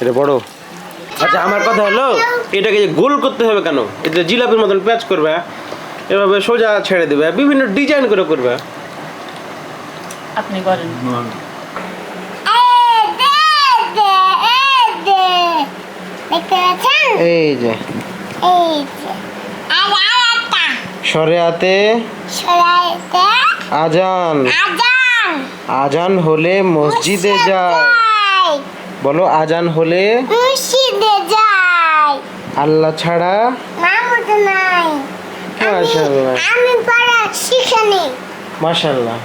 এটা বড়। আচ্ছা আমার কথা হলো এটাকে যে গোল করতে হবে কেন? এটা জিলাপির মতন প্যাচ করবে এভাবে সোজা ছেড়ে দেবে বিভিন্ন ডিজাইন করে করবে। আপনি করেন এই যে। শরিয়াতে আজান। আজান হলে মসজিদে যায়। বলো আজান হলে মসজিদে যাই। আল্লাহ ছাড়া মামুদ নাই। মাশাআল্লাহ? আমি পড়া শিখানি। মাশাআল্লাহ।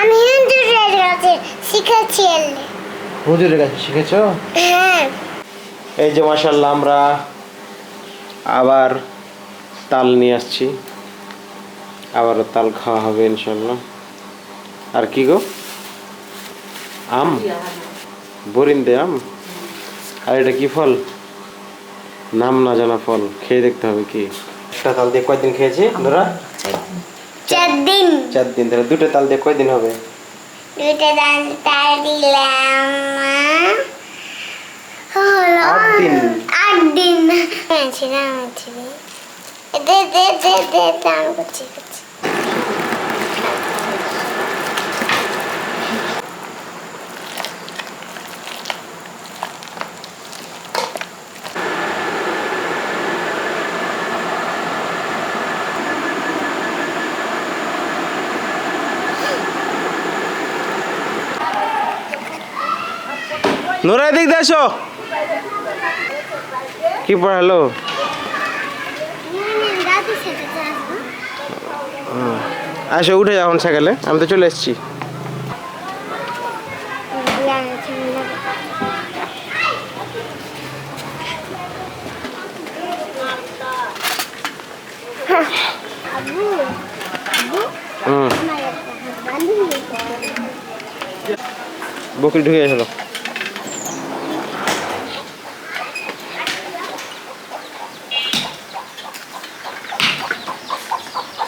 আমি হিন্দুদের কাছে শিখেছি হুজুরের কাছে শিখেছো? হ্যাঁ। এই যে মাশাআল্লাহ আমরা আবার তাল নিয়ে আসছি। আবারও তাল খাওয়া হবে ইনশাল্লাহ আর কি গো? আম? বরিন্দে আম আর এটা কি ফল নাম না জানা ফল খেয়ে দেখতে হবে কি একটা তাল দিয়ে কয়দিন খেয়েছি ধরা চার দিন চার দিন তাহলে দুটো তাল দিয়ে কয়দিন হবে দুটো তাল তার দিলাম হলো আট দিন। আট দিন না আছি দে দে দে দে দাম করছি করছি নোরা দিক দেখো কি পড়ালো আসো, উঠে যাও এখন সকালে। আমি তো চলে এসেছি। বকরি ঢুকে গেছিল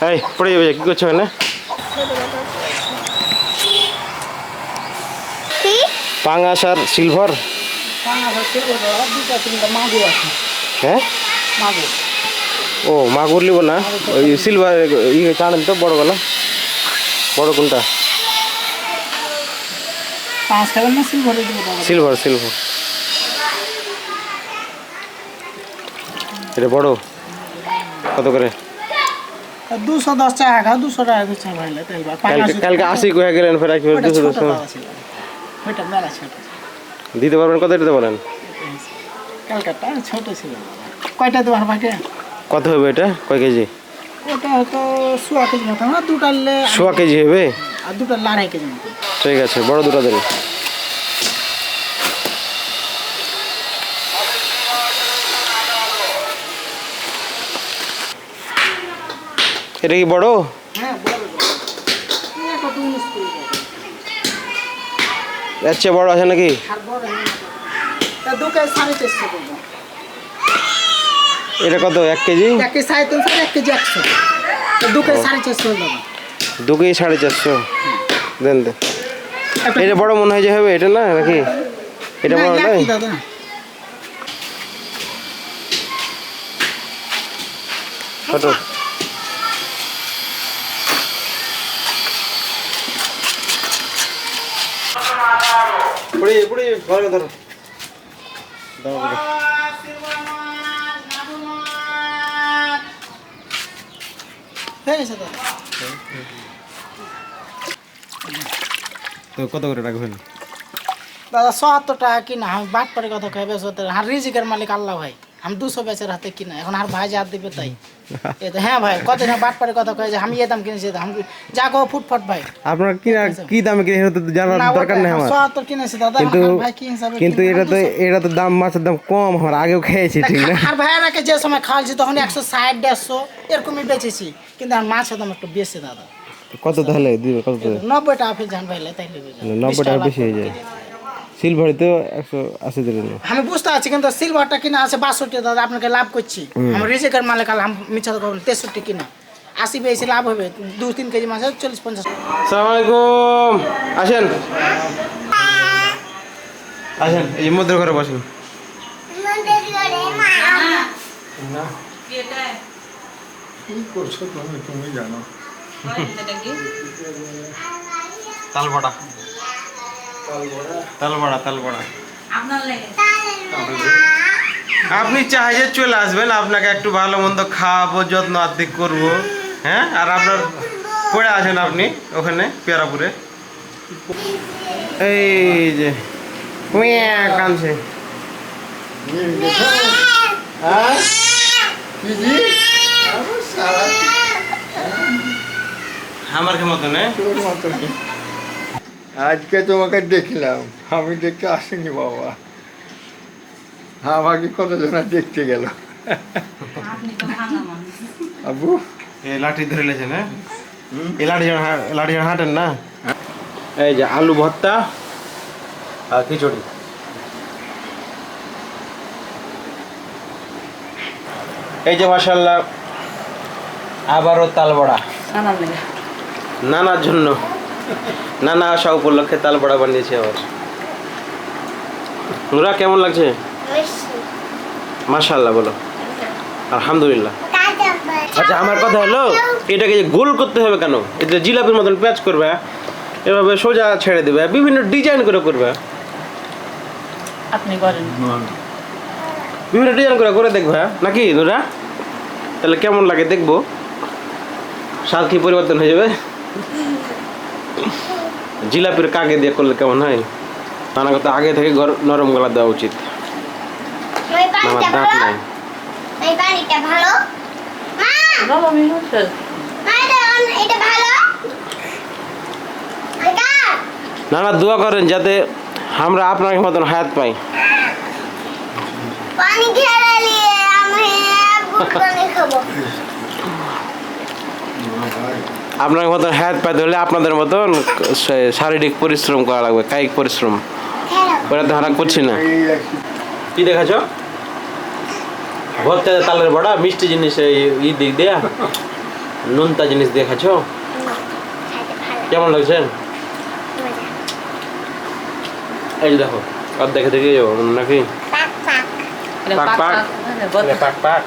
এই পড়ে যাবে কি করছ না পাঙাশ আর সিলভার দুটা তিনটা মাগুর আছে। হ্যাঁ? ও মাগুর লিব না? ওই সিলভার ইয়ে টানেন তো বড় গলা। বড় কোনটা? সিলভার সিলভার এটা বড়? কত করে? দুশো দশ টাকা দুশো টাকা দিচ্ছে ভাইলে তেল কালকে আশি কয়ে গেলেন ফের একবার দুশো দুশো ওইটা মেলা ছোট দিতে পারবেন কত দিতে ছোট ছিল। কয়টা ভাগে কত হবে এটা? কয় কেজি? ওটা হয়তো সোয়া কেজি মতো না দুটা সোয়া কেজি হবে? আর দুটা আড়াই কেজি মতো। ঠিক আছে বড় দুটো দেবে। এটা কি বড়? হ্যাঁ বড় কত। এর চেয়ে আছে নাকি? হ্যাঁ। এটা কত এক কেজি? দু কেজি সাড়ে চারশো দেন দেন। এটা বড় মনে হয় যে হবে এটা না নাকি? এটা বড় নয় দাদা। ఇప్పుడు গেছে দাদা তো কত করে রাখবেন? দাদা সত্তর টাকা কিনা আমি বাট পরে কথা খাইবে সত্তর আর রিজিকের মালিক আল্লাহ ভাই। আমি দুশো বেচের হাতে কিনা এখন আর ভাই যা দিবে তাই। হ্যাঁ ভাই কত না বাট পরে কথা কয়ে যে আমি এ দাম কিনেছি দাম। যা কো ফুটফাট ভাই। আপনার কি কি দামে কিনে তো জানার দরকার নেই আমার। সত্তর কিনেছি দাদা কিন্তু ভাই কি হিসাবে কিন্তু এটা তো এটা তো দাম মাছের দাম কম আমার আগেও খেয়েছি ঠিক না? আর ভাইয়ারাকে যে সময় খাওয়াছি তখন একশো ষাট দেড়শো এরকমই বেচেছি। কিন্তু আর মাছের দাম একটু বেশি দাদা। কত তাহলে দিবে কত তাহলে নব্বই টাকা ফির জান ভাইলে তাইলে বুঝলেন। নব্বই টাকা বেশি হয়ে যায়। সিলভারেতেও একশো আশি দিলেন। আমি বুঝতে পারছি কিন্তু সিলভারটা কিনা আছে বাষট্টি দাদা আপনাকে লাভ করছি। আমার রিজেকের মালে আলহাম মিছা করুন তেষট্টি কিনা। আশি বেশি লাভ হবে দু তিন কেজি মাসে চল্লিশ পঞ্চাশ। সালামালাইকুম আসেন। আসেন এই মধ্যের ঘরে বসেন। করছ তুমি? তুমি জানো। তালপাটা তালবড়া তালবড়া। তালবড়া আপনার লাগে। আপনি চাইলে চলে আসবেন আপনাকে একটু ভালো মন্দ খাওয়াবো যত্ন আদি করব হ্যাঁ? আর আপনার পড়ে আছেন আপনি ওখানে পেয়ারাপুরে? এই যে কানছে হ্যাঁ? আমার কি মতন হ্যাঁ? আজকে তোমাকে দেখলাম। আমি দেখতে আসিনি বাবা। আমাকে কতজনা দেখতে গেল? আবু এই লাঠি ধরে লেছেন হ্যাঁ? এই লাঠি জন লাঠি হাঁটেন না? এই যে আলু ভর্তা আর খিচুড়ি। এই যে মাসাল্লাহ আবারও তালবড়া। নানার জন্য। নানা আসা উপলক্ষে তালবড়া বানিয়েছি আবার। নুরা কেমন লাগছে? মাশাল্লাহ বলো। আলহামদুলিল্লাহ। আচ্ছা আমার কথা হলো এটাকে যে গোল করতে হবে কেন? এটা জিলাপির মতন প্যাচ করবে এভাবে সোজা ছেড়ে দেবে বিভিন্ন ডিজাইন করে করবে। আপনি করেন বিভিন্ন ডিজাইন করে করে দেখবে নাকি নুরা? তাহলে কেমন লাগে দেখব? স্বাদ কি পরিবর্তন হয়ে যাবে? জিলাপির কাগে দিয়ে করলে কেমন হয়? নানা কথা আগে থেকে নরম গলা দেওয়া উচিত। আমার দাঁত নাই। নানা দোয়া করেন যাতে আমরা আপনার মতন হায়াত পাই। পানি খেলে নিয়ে আমি খাব। আপনার মতন হায়াত পাইতে হলে আপনাদের মতন শারীরিক পরিশ্রম করা লাগবে কায়িক পরিশ্রম। ওরা তো হারা করছি না। কি দেখাছ ভর্তা তালের বড়া মিষ্টি জিনিস এই ই দিক দিয়া নুনতা জিনিস দেখাছ কেমন লাগছে? এই দেখো আর দেখে দেখে যাব নাকি পাক? পাক পাক, পাক পাক।